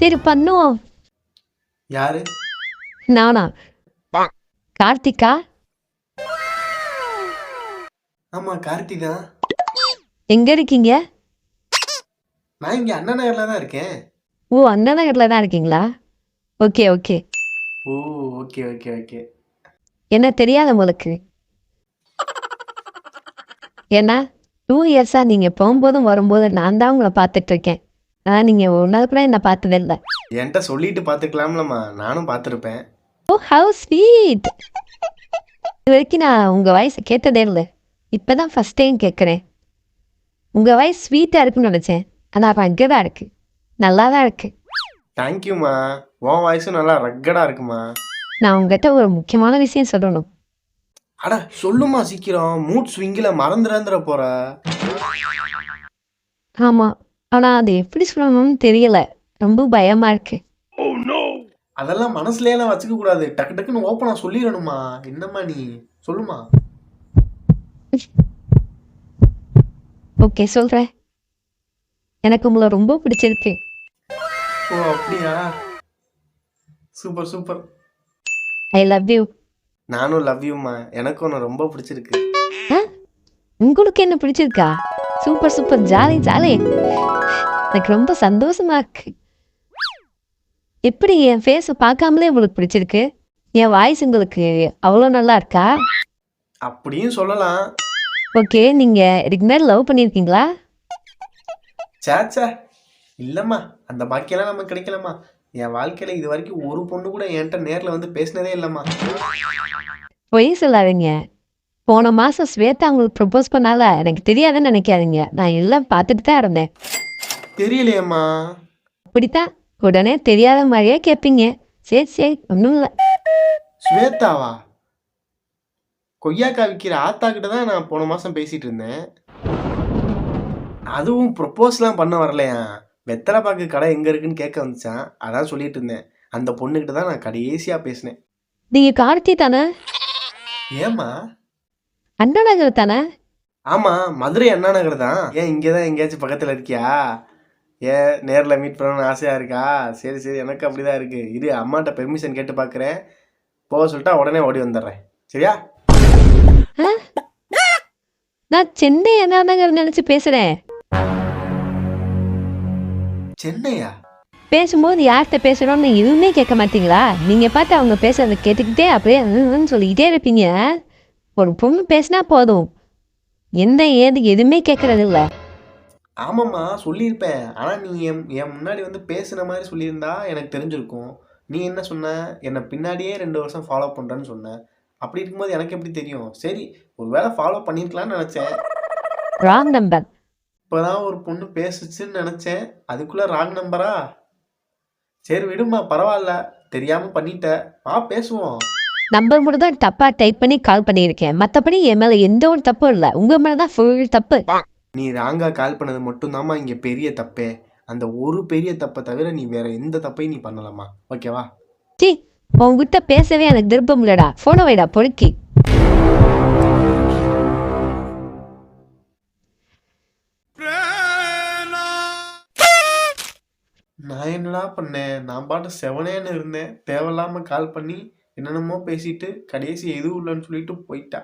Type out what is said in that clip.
சரி பண்ணுவோம் யாரு? நானா? கார்த்திகா? ஆமா கார்த்தி தான் எங்க இருக்கீங்க? நான் இங்க அண்ணா நகர்ல தான் இருக்கேன். ஓ அண்ணா நகர்ல தான் இருக்கீங்களா? Okay okay. Oh okay okay okay. என்ன தெரியாத உங்களுக்கு? ஏன்னா டூ இயர்ஸாக நீங்கள் போகும்போதும் வரும்போது நான் தான் உங்களை பார்த்துட்டு இருக்கேன். ஆனால் நீங்கள் ஒரு நாள் கூட என்னை பார்த்ததில்ல. என்கிட்ட சொல்லிட்டு பார்த்துக்கலாம்லம்மா. நானும் பார்த்துருப்பேன். ஓ ஹவு ஸ்வீட் இது வரைக்கும் நான் உங்கள் வாய்ஸ் கேட்டதே இல்லை. இப்போ தான் ஃபஸ்ட் டைம் கேட்குறேன் உங்கள் வாய்ஸ் ஸ்வீட்டாக இருக்குன்னு நினச்சேன். ஆனால் அப்போ அங்கே தான் இருக்குது நல்லா தான் இருக்குது தேங்க்யூம்மா உன் வாய்ஸும் நல்லா ரக்கடா இருக்குமா? நான் உங்ககிட்ட ஒரு முக்கியமான விஷயம் சொல்லணும். அட சொல்லுமா சீக்கிரம். மூட் ஸ்விங்கில் மறந்துறந்துற போற. ஆமாம் ஆனால் அது எப்படி சொல்லணும்னு தெரியல. ரொம்ப பயமாக இருக்குது அதெல்லாம் மனசுலயெல்லாம் வச்சுக்க கூடாது. டக்கு டக்குன்னு ஓப்பனா சொல்லிடணுமா? என்னம்மா நீ? சொல்லுமா. ஓகே சொல்கிறேன் எனக்கு உங்களை ரொம்ப பிடிச்சிருக்கு. ஓ அப்படியா? Super super I love you நானும் லவ் யூம்மா எனக்கும் உன்னை ரொம்ப பிடிச்சிருக்கு. உங்களுக்கு என்ன பிடிச்சிருக்கா? Super super jolly jolly. எனக்கு ரொம்ப சந்தோஷமா இருக்கு. எப்படி என் ஃபேஸை பார்க்காமலே உங்களுக்கு பிடிச்சிருக்கு? என் வாய்ஸ் உங்களுக்கு அவ்வளோ நல்லா இருக்கா? அப்படியும் சொல்லலாம். ஓகே நீங்கள் இதுக்கு மேலே லவ் பண்ணியிருக்கீங்களா சேச்சே இல்லைம்மா அந்த பாக்கியெல்லாம் நமக்கு கிடைக்கலம்மா. என் வாழ்க்கையில இது வரைக்கும் ஒரு பொண்ணு கூட என்கிட்ட நேர்ல வந்து பேசினதே இல்லைம்மா. பொய் சொல்லாதீங்க. போன மாதம் ஸ்வேதா உங்களுக்கு ப்ரப்போஸ் பண்ணால? எனக்கு தெரியாதுன்னு நினைக்காதீங்க. நான் எல்லாம் பார்த்துட்டு தான் இருந்தேன். தெரியலையேம்மா. அப்படித்தான். உடனே தெரியாத மாதிரியே கேட்பீங்க சரி சரி ஒன்றும் இல்லை. ஸ்வேதாவா? கொய்யாக்கா விற்கிற ஆத்தா கிட்ட தான் நான் போன மாசம் பேசிட்டு இருந்தேன். அதுவும் ப்ரொப்போஸ்லாம் பண்ண வரலையா? வெத்தலை பாக்கு கடை எங்க இருக்குன்னு கேட்க வந்துச்சான். அதான் சொல்லிட்டு இருந்தேன். அந்த பொண்ணுகிட்ட தான் நான் கடைசியா பேசினேன். நீங்கள் கார்த்தி தானே? ஏம்மா? அண்ணா நகர் தானே? ஆமா மதுரை அண்ணா நகர் தான். ஏன் இங்கே தான் எங்கேயாச்சும் பக்கத்துல இருக்கியா? ஏன் நேர்ல மீட் பண்ணணும்னு ஆசையா இருக்கா? சரி சரி எனக்கு அப்படிதான் இருக்கு. இரு அம்மாட்ட பெர்மிஷன் கேட்டு பார்க்குறேன் போக சொல்லிட்டா உடனே ஓடி வந்துடுறேன். சரியா? நான் சென்னை அண்ணா நகர் நினச்சி பேசுகிறேன் சென்னையா? பேசும்போது யார்கிட்ட பேசுகிறோன்னு எதுவுமே கேட்க மாட்டீங்களா? நீங்கள் பார்த்து அவங்க பேசுறத கேட்டுக்கிட்டே அப்படியே சொல்லிக்கிட்டே இருப்பீங்க. ஒரு பொண்ணு பேசினா போதும். என்ன ஏது எதுவுமே கேட்கறது இல்ல ஆமாம்மா சொல்லியிருப்பேன். ஆனால் நீ என் என் முன்னாடி வந்து பேசுன மாதிரி சொல்லியிருந்தா எனக்கு தெரிஞ்சிருக்கும். நீ என்ன சொன்ன? என்னை பின்னாடியே ரெண்டு வருஷம் ஃபாலோ பண்ணுறேன்னு சொன்ன. அப்படி இருக்கும்போது எனக்கு எப்படி தெரியும்? சரி ஒருவேளை ஃபாலோ பண்ணியிருக்கலாம்னு நினச்சேன். ராங் நம்பர் இப்போதான் ஒரு பொண்ணு பேசுச்சுன்னு நினச்சேன். அதுக்குள்ளே ராங் நம்பரா சரி விடுமா பரவாயில்ல. தெரியாமல் பண்ணிட்ட. வா பேசுவோம். நம்பர் மட்டும் தான் தப்பாக டைப் பண்ணி கால் பண்ணியிருக்கேன். மற்றபடி என் மேலே எந்த ஒரு தப்பும் இல்லை. உங்கள் மேலே தான் ஃபுல் தப்பு. நீ ராங்காக கால் பண்ணது மட்டும்தாம்மா இங்கே பெரிய தப்பே. அந்த ஒரு பெரிய தப்பை தவிர நீ வேற எந்த தப்பையும் நீ பண்ணலாமா ஓகேவா சி உங்ககிட்ட பேசவே எனக்கு விருப்பம் இல்லடா. ஃபோனை வைடா பொறுக்கி. நான் என்னடா பண்ணேன்? நான் பாட்டு செவனேன்னு இருந்தேன். தேவையில்லாம கால் பண்ணி என்னென்னமோ பேசிட்டு கடைசி எதுவும் இல்லைன்னு சொல்லிட்டு போயிட்டா.